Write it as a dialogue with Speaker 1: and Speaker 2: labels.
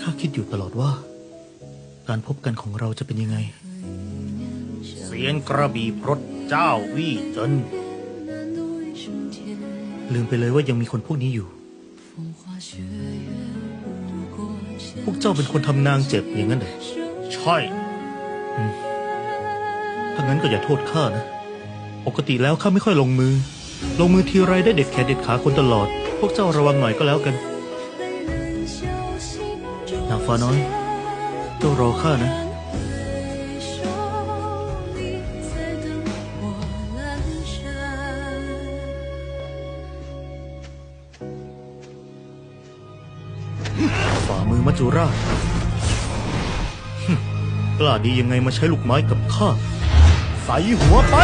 Speaker 1: ข้าคิดอยู่ตลอดว่า การพบกันของเราจะเป็นยังไง เสียงกระบี่พรตเจ้าวี่เจินลืมไปเลยว่ายังมีคนพวกนี้อยู่ พวกเจ้าเป็นคนทำนางเจ็บอย่างนั้นเหรอใช่ถ้างั้นก็อย่าโทษข้านะ ปกติแล้วข้าไม่ค่อยลงมือ ลงมือทีไรได้เด็ดแขนเด็ดขาคนตลอด พวกเจ้าระวังหน่อยก็แล้วกัน นางฟ้าน้อยเจ้ารอข้านะ ฝ่ามือมัจจุราชกล้าดียังไงมาใช้ลูกไม้กับข้า ใส่หัวไป